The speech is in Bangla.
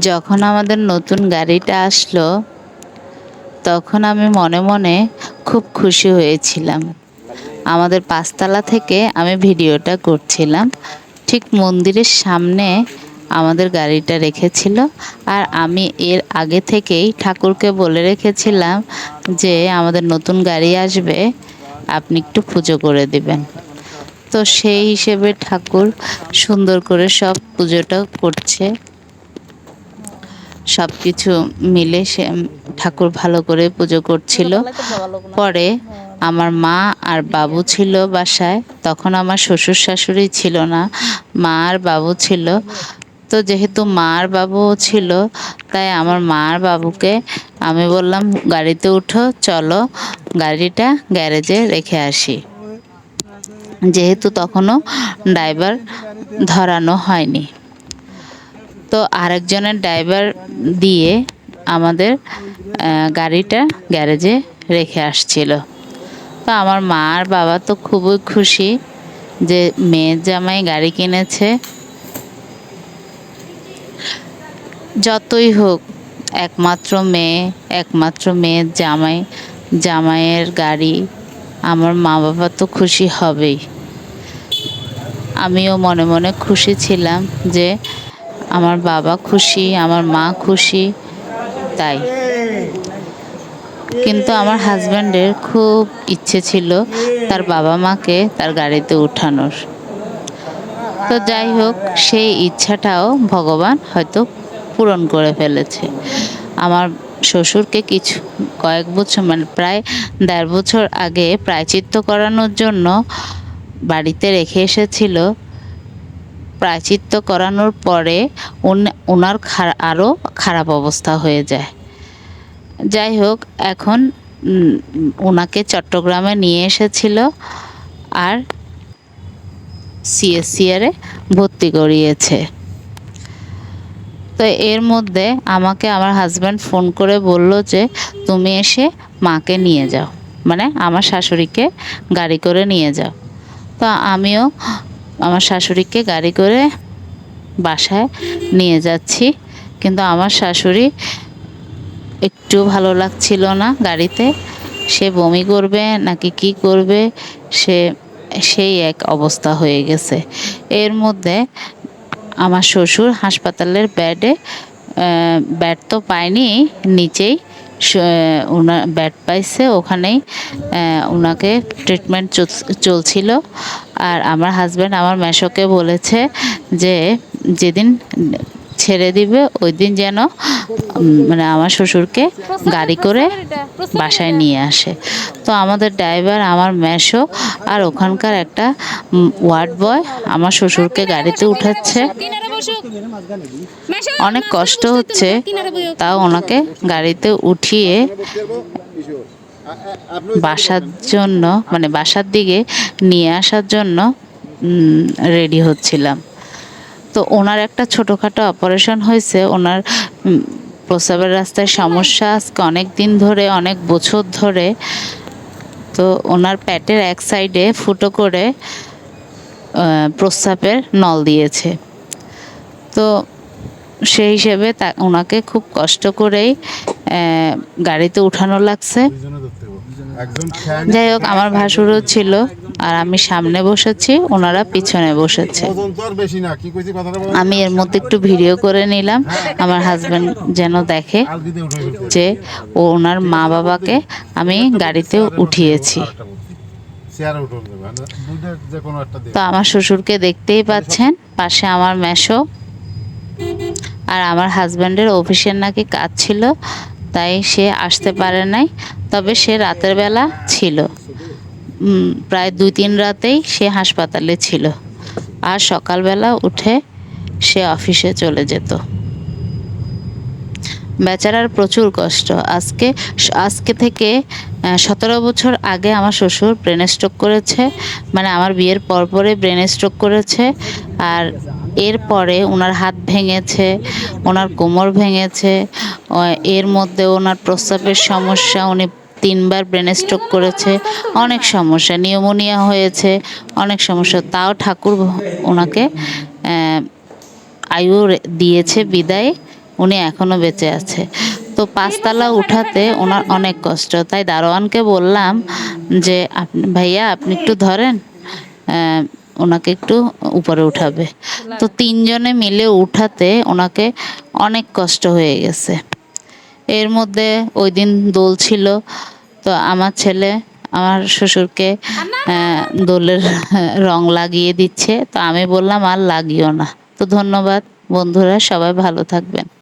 যখন আমাদের নতুন গাড়িটা আসলো, তখন আমি মনে মনে খুব খুশি হয়েছিলাম। আমাদের পাঁচতলা থেকে আমি ভিডিওটা করছিলাম। ঠিক মন্দিরের সামনে আমাদের গাড়িটা রেখেছিল আর আমি এর আগে থেকেই ঠাকুরকে বলে রেখেছিলাম যে আমাদের নতুন গাড়ি আসবে, আপনি একটু পুজো করে দিবেন। তো সেই হিসেবে ঠাকুর সুন্দর করে সব পুজোটা করছে। সব কিছু মিলে সে ঠাকুর ভালো করে পুজো করছিল। পরে আমার মা আর বাবু ছিল বাসায়, তখন আমার শ্বশুর শাশুড়ি ছিল না, মা আর বাবু ছিল। তো যেহেতু মা আর বাবু ছিল, তাই আমার মা আর বাবুকে আমি বললাম, গাড়িতে উঠো, চলো, গাড়িটা গ্যারেজে রেখে আসি। যেহেতু তখনও ড্রাইভার ধরানো হয়নি। তো আরেকজনের ড্রাইভার দিয়ে আমাদের গাড়িটা গ্যারেজে রেখে আসছিল। তো আমার মা আর বাবা তো খুবই খুশি যে মেয়ের জামাই গাড়ি কিনেছে। যতই হোক, একমাত্র মেয়ে, একমাত্র মেয়ের জামাই, জামাইয়ের গাড়ি, আমার মা বাবা তো খুশি হবেই। আমিও মনে মনে খুশি ছিলাম যে আমার বাবা খুশি, আমার মা খুশি, তাই। কিন্তু আমার হাজব্যান্ডের খুব ইচ্ছে ছিল তার বাবা মাকে তার গাড়িতে উঠানোর। তো যাই হোক, সেই ইচ্ছাটাও ভগবান হয়তো পূরণ করে ফেলেছে। আমার শ্বশুরকে কিছু, কয়েক বছর মানে প্রায় দেড় বছর আগে প্রায়চিত্ত করানোর জন্য বাড়িতে রেখে এসেছিল প্রায়চিত্ত করানোর পরে ওনার আরও খারাপ অবস্থা হয়ে যায়। যাই হোক, এখন ওনাকে চট্টগ্রামে নিয়ে এসেছিল আর সিএসসিআরে ভর্তি করিয়েছে। তো এর মধ্যে আমাকে আমার হাজব্যান্ড ফোন করে বলল যে, তুমি এসে মাকে নিয়ে যাও। মানে আমার শাশুড়িকে গাড়ি করে নিয়ে যাও। তো আমিও আমার শাশুড়িকে গাড়ি করে বাসায় নিয়ে যাচ্ছি। কিন্তু আমার শাশুড়ি একটু ভালো লাগছিল না গাড়িতে। সে বমি করবে নাকি কি করবে, সে, সেই এক অবস্থা হয়ে গেছে। এর মধ্যে আমার শ্বশুর হাসপাতালের বেডে ব্যাড তো পায়নি, নিচেই ওনার ব্যাড পাইছে, ওখানেই ওনাকে ট্রিটমেন্ট চলছিল। আর আমার হাজব্যান্ড আমার মেশোকে বলেছে যে, যেদিন ছেড়ে দিবে ওই দিন যেন মানে আমার শ্বশুরকে গাড়ি করে বাসায় নিয়ে আসে। তো আমাদের ড্রাইভার আমার মেশো আর ওখানকার একটা ওয়ার্ড বয় আমার শ্বশুরকে গাড়িতে উঠাচ্ছে। অনেক কষ্ট হচ্ছে। তাও ওনাকে গাড়িতে উঠিয়ে বাসার জন্য মানে বাসার দিকে নিয়ে আসার জন্য রেডি হচ্ছিলাম। তো ওনার একটা ছোটোখাটো অপারেশন হয়েছে ওনার প্রস্রাবের রাস্তায় সমস্যা আজকে অনেক দিন ধরে অনেক বছর ধরে। তো ওনার প্যাটের এক সাইডে ফুটো করে প্রস্রাবের নল দিয়েছে। তো সেই হিসেবে তা ওনাকে খুব কষ্ট করেই গাড়িতে উঠানো লাগছে। যাই হোক, আমার ভাসুরও ছিল আর আমি সামনে বসেছি, ওনারা পিছনে বসেছে। আমি এর মধ্যে একটু ভিডিও করে নিলাম, আমার হাজব্যান্ড যেন দেখে যে ওনার মা বাবাকে আমি গাড়িতে উঠিয়েছি। তো আমার শ্বশুরকে দেখতেই পাচ্ছেন, পাশে আমার মেশো আর আমার হাজব্যান্ডের অফিসের নাকি কাজ ছিল, তাই সে আসতে পারে নাই, তবে সে রাতের বেলা ছিল। প্রায় দুই তিন রাতেই সে হাসপাতালে ছিল। আর সকালবেলা উঠে সে অফিসে চলে যেত। বেচারার প্রচুর কষ্ট। আজকে আজকে থেকে সতেরো বছর আগে আমার শ্বশুর ব্রেন স্ট্রোক করেছে মানে আমার বিয়ের পরপরে ব্রেন স্ট্রোক করেছে, আর এরপরে ওনার হাত ভেঙেছে, ওনার কোমর ভেঙেছে এর মধ্যে ওনার প্রস্রাবের সমস্যা, উনি তিনবার ব্রেন স্ট্রোক করেছে, অনেক সমস্যা, নিউমোনিয়া হয়েছে, অনেক সমস্যা। তাও ঠাকুর ওনাকে আয়ু দিয়েছে বিদায়, উনি এখনও বেঁচে আছে। তো পাঁচতলা উঠাতে ওনার অনেক কষ্ট। তাই দারোয়ানকে বললাম যে আপনি ভাইয়া, আপনি একটু ধরেন ওনাকে একটু উপরে উঠাবে। তো তিনজনে মিলে উঠাতে ওনাকে অনেক কষ্ট হয়ে গেছে। এর মধ্যে ওই দিন দোল ছিল তো আমার ছেলে আমার শ্বশুরকে দোলের রং লাগিয়ে দিচ্ছে। তো আমি বললাম আর লাগিও না। তো ধন্যবাদ বন্ধুরা সবাই ভালো থাকবেন।